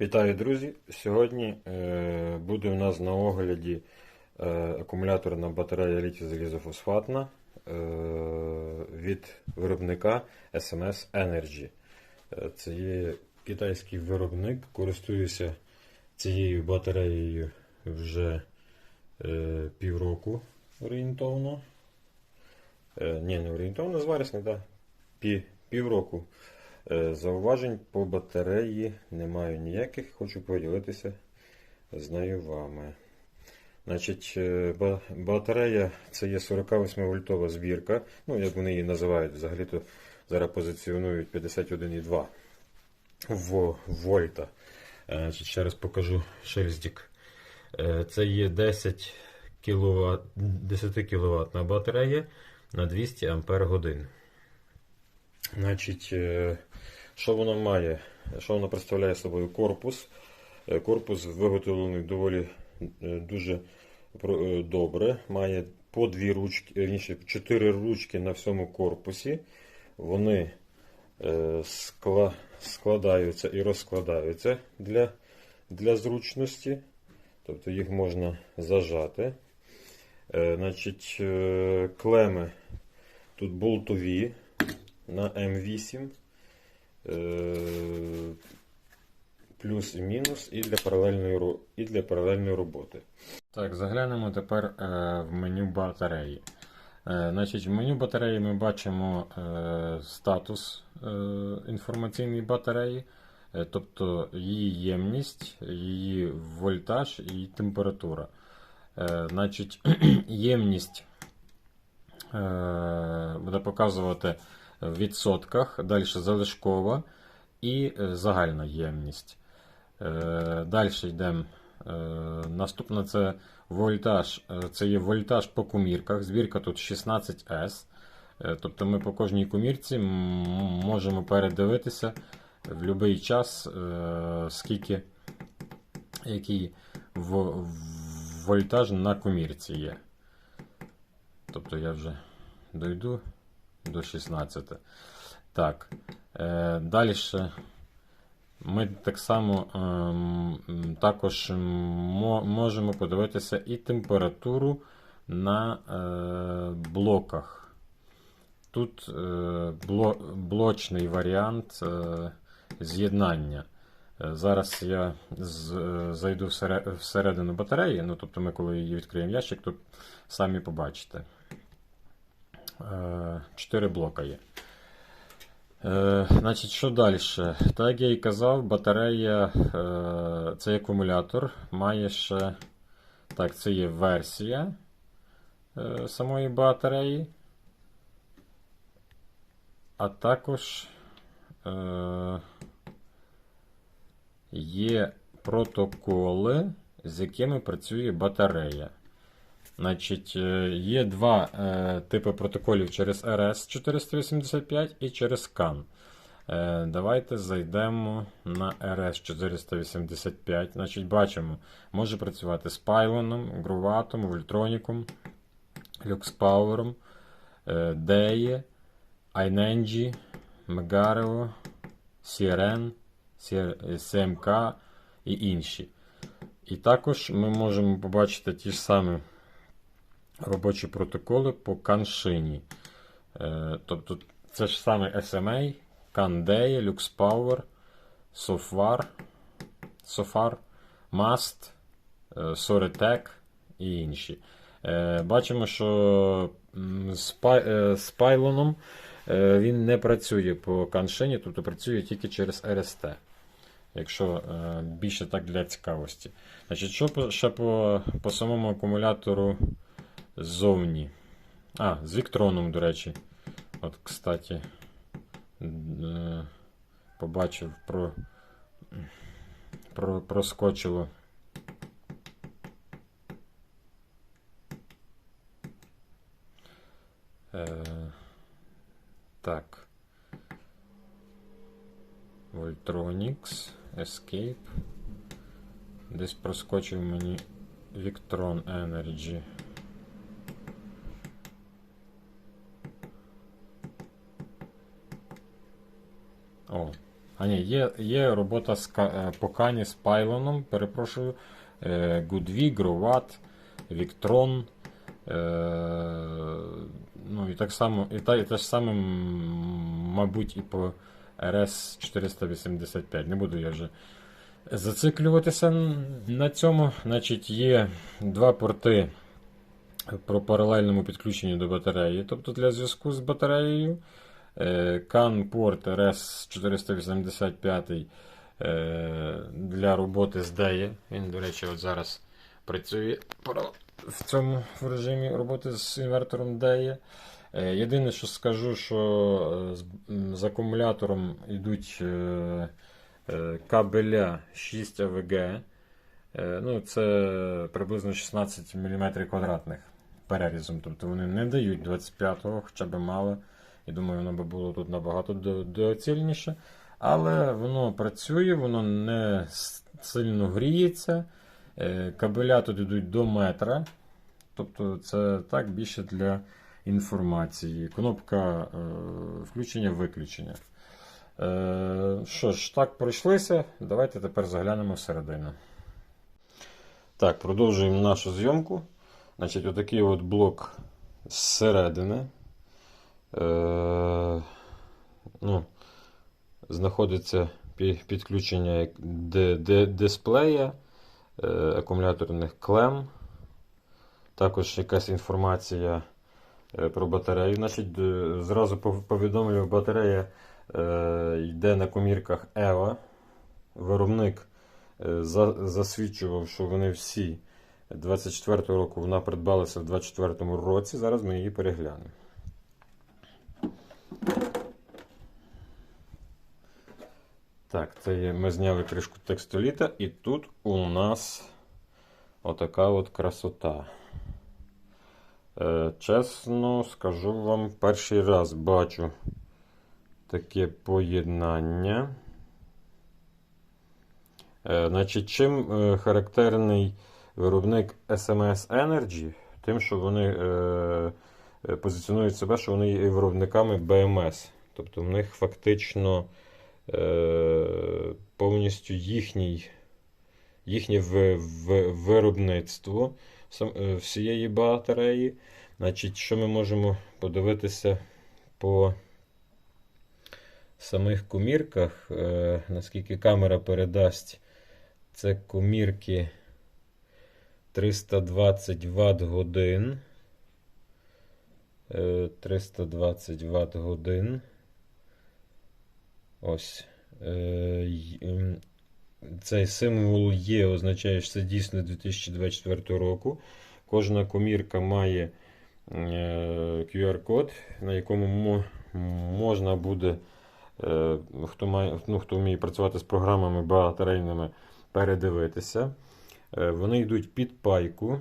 Вітаю, друзі! Сьогодні е, буде у нас на огляді е, акумуляторна батарея літій залізофосфатна е, від виробника SMS Energy. Е, Це є китайський виробник, користуюся цією батареєю вже е, півроку орієнтовно. Е, ні, не орієнтовно, з вересня, так. Пів, півроку. Е, Зауважень по батареї не маю ніяких, хочу поділитися з нею вами. Значить, е, батарея це є 48 вольтова збірка. Ну, як вони її називають, взагалі-то зараз позиціонують 51,2 в вольта. Е, Значить, ще раз покажу шильздик. Е, Це є 10 кВт, 10 кВт батарея на 200 Ампер годин. Значить, що воно має? Що воно представляє собою? Корпус. Е, Корпус виготовлений доволі е, дуже е, добре. Має по дві ручки, вірніше, чотири ручки на всьому корпусі. Вони складаються і розкладаються для, для зручності. Тобто їх можна зажати. Значить, клеми тут болтові на М8. Е, Плюс і мінус і для паралельної, і для паралельної роботи. Так, заглянемо тепер е, в меню батареї. Е, значить, в меню батареї ми бачимо статус інформаційної батареї, тобто її ємність, її вольтаж і температура. Значить, ємність буде показувати в відсотках, далі залишкова і е, загальна ємність. Е, Далі йдемо. Е, Наступне це вольтаж. Це є вольтаж по кумірках. Збірка тут 16S. Е, Тобто ми по кожній кумірці можемо передивитися в будь-який час, скільки який вольтаж на кумірці є. Тобто я вже дойду до 16. Так. Е, Далі ми так само ем, також можемо подивитися і температуру на е, блоках. Тут е, бло, блочний варіант е, з'єднання. Е, Зараз я е, зайду всередину батареї, ну тобто ми коли її відкриємо ящик, то самі побачите. Е, Чотири блока є. Е, значить, що далі? Так я і казав, батарея, е, цей акумулятор має ще. Так, це є версія е, самої батареї. А також е, є протоколи, з якими працює батарея. Значить, е, є два е, типи протоколів через RS485 і через CAN. Е, давайте зайдемо на RS485. Значить, бачимо, може працювати з Pylon, Groovатом, Voltronicом, LuxPower, DEI, iNengi, Megareo, CRN, CMK і інші. І також ми можемо побачити ті ж самі робочі протоколи по каншині. Е, тобто це ж саме SMA, CanDEI, LuxPower, SOFAR, SOFAR, MAST, Soretec і інші. Е, Бачимо, що е, з пайлоном він не працює по каншині, тобто працює тільки через RST. Якщо більше так для цікавості. Значить, що ще по, по самому акумулятору ззовні. А, з Віктроном, до речі. От, кстати, е, побачив про, про, проскочило. Е, так. Voltronics, Escape. Десь проскочив мені Victron Energy. О, А ні, є, є робота з, е, по кані з пайлоном, перепрошую. Е, Goodwig, Grovat, Victron. Е, ну і так само, і, та, і те ж саме, мабуть, і по RS 485. Не буду я вже зациклюватися на цьому. Значить, є два порти про паралельному підключенні до батареї, тобто для зв'язку з батареєю. Е, CAN порт RS 485 е, для роботи з DEI. Він, до речі, от зараз працює в цьому режимі роботи з інвертором DEI. Е, Єдине, що скажу, що з, акумулятором йдуть кабеля 6 АВГ. Ну, це приблизно 16 мм квадратних перерізом. Тобто вони не дають 25-го, хоча б мало. І думаю, воно би було тут набагато доцільніше. Але воно працює, воно не сильно гріється. Е, Кабеля тут йдуть до метра. Тобто це так більше для інформації. Кнопка е, включення-виключення. Е, що ж, так пройшлися. Давайте тепер заглянемо всередину. Так, продовжуємо нашу зйомку. Значить, отакий от блок зсередини. Е, ну, знаходиться підключення дисплея, е, акумуляторних клем. Також якась інформація е, про батарею. Значить, зразу пов- повідомлю, батарея йде на комірках EVA. Виробник засвідчував, що вони всі 24-го року вона придбалася в 24-му році. Зараз ми її переглянемо. Так, це є, ми зняли кришку текстоліта, і тут у нас отака от красота. Е, чесно скажу вам, перший раз бачу таке поєднання. Е, значить, чим е, характерний виробник SMS Energy? Тим, що вони е, е, позиціонують себе, що вони є виробниками BMS. Тобто в них фактично повністю їхній, їхнє виробництво е, всієї батареї. Значить, що ми можемо подивитися по самих комірках, е, наскільки камера передасть, це комірки 320 Вт годин. Е, 320 Вт годин. Ось. Е, Цей символ Є означає, що це дійсно 2024 року. Кожна комірка має е, QR-код, на якому можна буде, е, хто, має, ну, хто вміє працювати з програмами батарейними, передивитися. Е, Вони йдуть під пайку.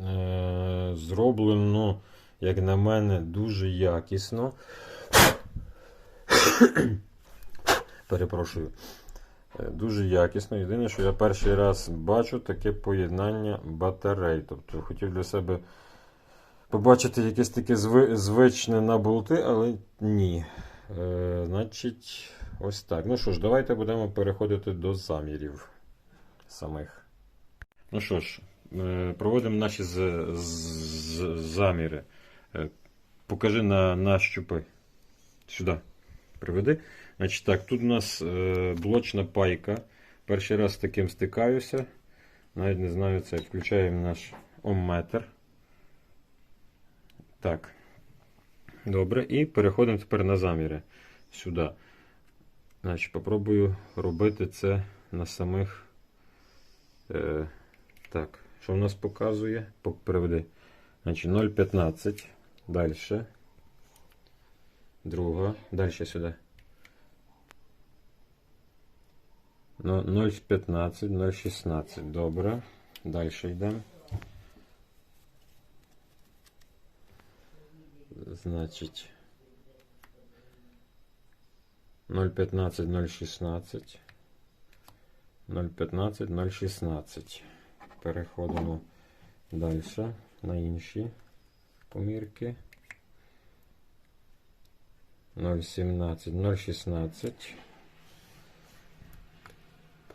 Е, Зроблено, як на мене, дуже якісно. Перепрошую. Е, Дуже якісно. Єдине, що я перший раз бачу таке поєднання батарей. Тобто хотів для себе побачити якесь таке зви- звичне на болти, але ні. Е, значить, ось так. Ну що ж, давайте будемо переходити до замірів самих. Ну що ж, е, проводимо наші з, з- заміри. Е, покажи на, на щупи. Сюди. Приведи. Значить так, тут у нас е, блочна пайка. Перший раз з таким стикаюся. Навіть не знаю це. Включаємо наш омметр. Так. Добре. І переходимо тепер на заміри. Сюди. Значить, попробую робити це на самих. Е, так, що в нас показує? Приведи. Значить, 0,15. Далі. Друга. Далі сюди. Ну, 0,15, 0,16. Добре. Далі йдемо. Значить. 0,15, 0,16. 0,15, 0,16. Переходимо далі на інші помірки. 017, 016.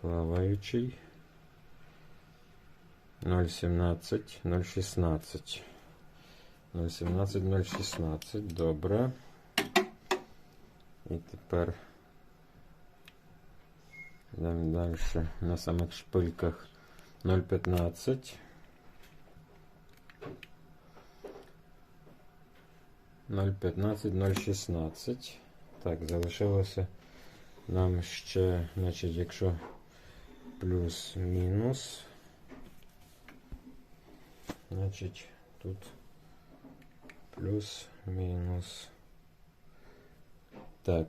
Плаваючий. 017, 016. 017, 016. Добре. І тепер йдемо далі на самих шпильках 015. 015, 016. Так, залишилося нам ще, значить, якщо плюс-мінус, значить, тут плюс-мінус. Так,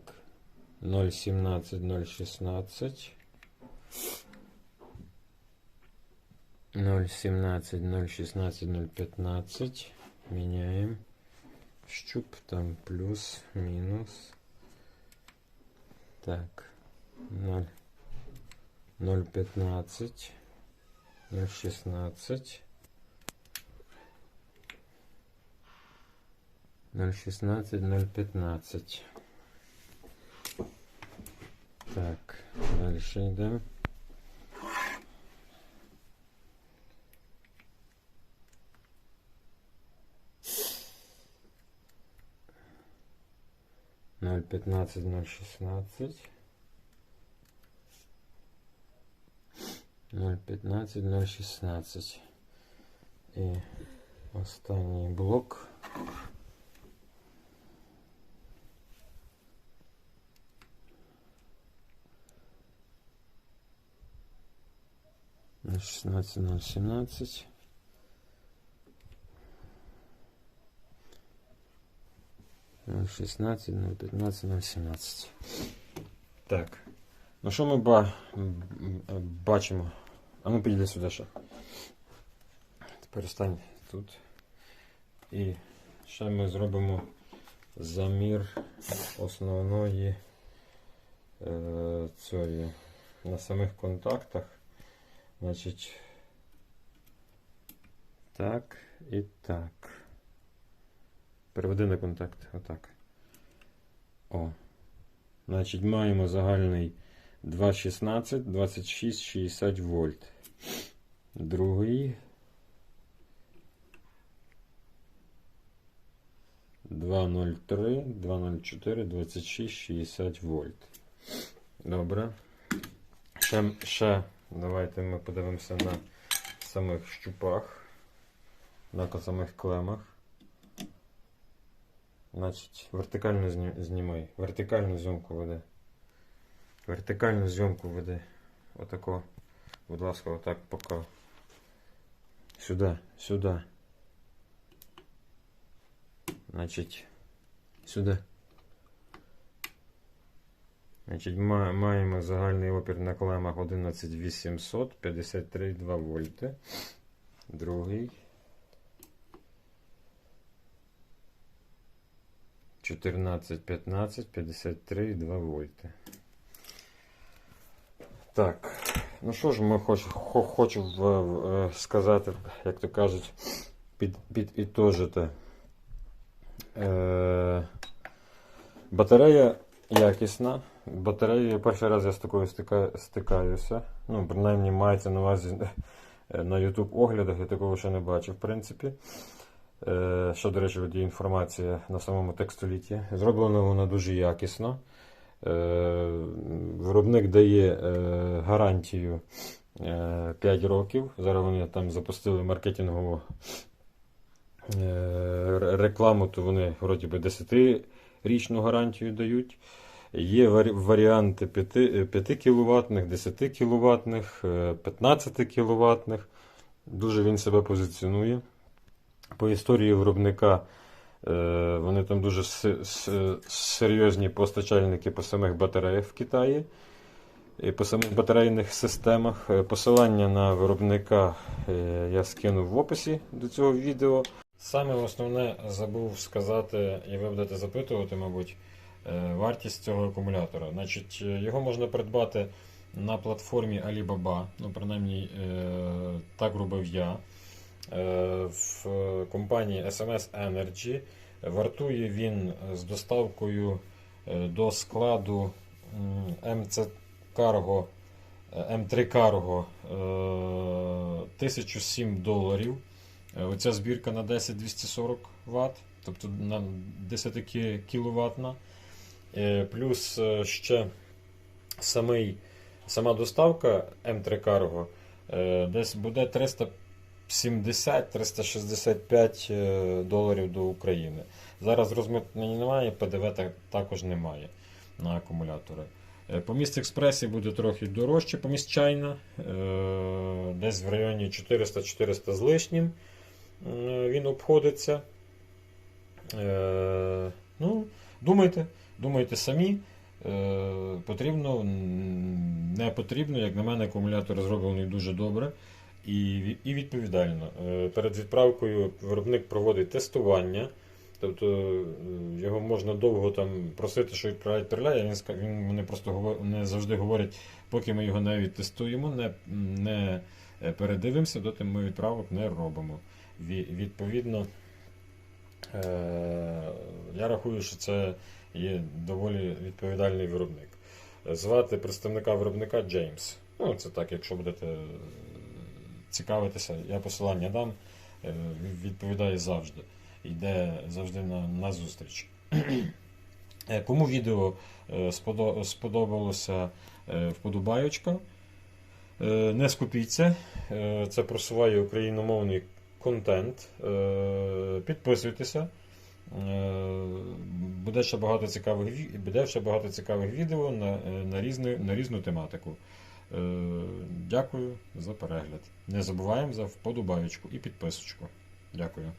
0,17, 0,16. 0,17, 0,16, 0,15. Меняем щуп там плюс, минус. Так, 0, 0,15, 0,16, 0,16, 0,15. Так, дальше идем. Да? 0,15, 0,16. 0,15, 0,16. И последний блок. На 16, 0,17. Семнадцать. Ноль шістнадцять, ноль п'ятнадцять, ноль сімнадцять. Так. Ну що ми ба... бачимо? А ну підійди сюди ще. Тепер стань тут. І ще ми зробимо замір основної е, цієї на самих контактах. Значить, так і так. Переведи на контакт. Отак. О. Значить, маємо загальний 2,16, 26, 60 вольт. Другий. 2,03, 2,04, 26, 60 вольт. Добре. Ще, ще давайте ми подивимося на самих щупах, на самих клемах. Значить, вертикальну зні- знімай. Вертикальну зйомку веде. Вертикальну зйомку веде. Отако. Будь ласка, отак поки. Сюди, сюди. Значить, сюди. Значить, ма- маємо загальний опір на клемах 11800, 53,2 вольти. Другий. 14, 15, 53 2 вольти. Так. Ну що ж ми хоч, хо, хочу е, сказати, як то кажуть, під, підітожити. Е, батарея якісна. Батарея, перший раз я з такою стика, стикаюся. Ну, принаймні мається на увазі е, на YouTube оглядах, я такого ще не бачив, в принципі. Е, Що, до речі, є інформація на самому текстоліті. Зроблено воно дуже якісно. Е, Виробник дає е, гарантію е, 5 років. Зараз вони там запустили маркетингову рекламу, то вони вроді би 10-річну гарантію дають. Є варіанти 5, 5 кВт, 10 кВт, 15 кВт. Дуже він себе позиціонує. По історії виробника е, вони там дуже се- се- серйозні постачальники по самих батареях в Китаї і по самих батарейних системах. Е, Посилання на виробника е, я скинув в описі до цього відео. Саме основне забув сказати, і ви будете запитувати, мабуть, вартість цього акумулятора. Значить, його можна придбати на платформі Alibaba, ну, принаймні, так робив я. Е, В компанії SMS Energy вартує він з доставкою е, до складу МЦ Cargo, е, М3 Cargo е, 1007 доларів. Е, Оця збірка на 10-240 Вт, тобто на 10 кВт. Плюс е, ще самий, сама доставка М3 Cargo е, десь буде 370-365 е, доларів до України. Зараз розмитнення немає, ПДВ також немає на акумулятори. Е, По міст експресі буде трохи дорожче по міст Чайна, е, десь в районі 400-400 з лишнім він обходиться. Ну, думайте, думайте самі. Потрібно, не потрібно, як на мене, акумулятор зроблений дуже добре і, відповідально. Е, Перед відправкою виробник проводить тестування. Тобто е, його можна довго там просити, що відправляють переляє. Він, він вони просто не завжди говорять, поки ми його не відтестуємо, не, не е, передивимося, доти ми відправок не робимо. Відповідно, я рахую, що це є доволі відповідальний виробник. Звати представника виробника Джеймс. Ну, це так, якщо будете цікавитися, я посилання дам, е, відповідає завжди. Йде завжди на, на зустріч. Е, Кому відео е, сподобалося вподобайочка. Не скупіться, це просуває україномовний контент. Підписуйтеся. Буде ще багато цікавих буде ще багато цікавих відео на, на, різну, на різну тематику. Е, Дякую за перегляд. Не забуваємо за вподобаєчку і підписочку. Дякую.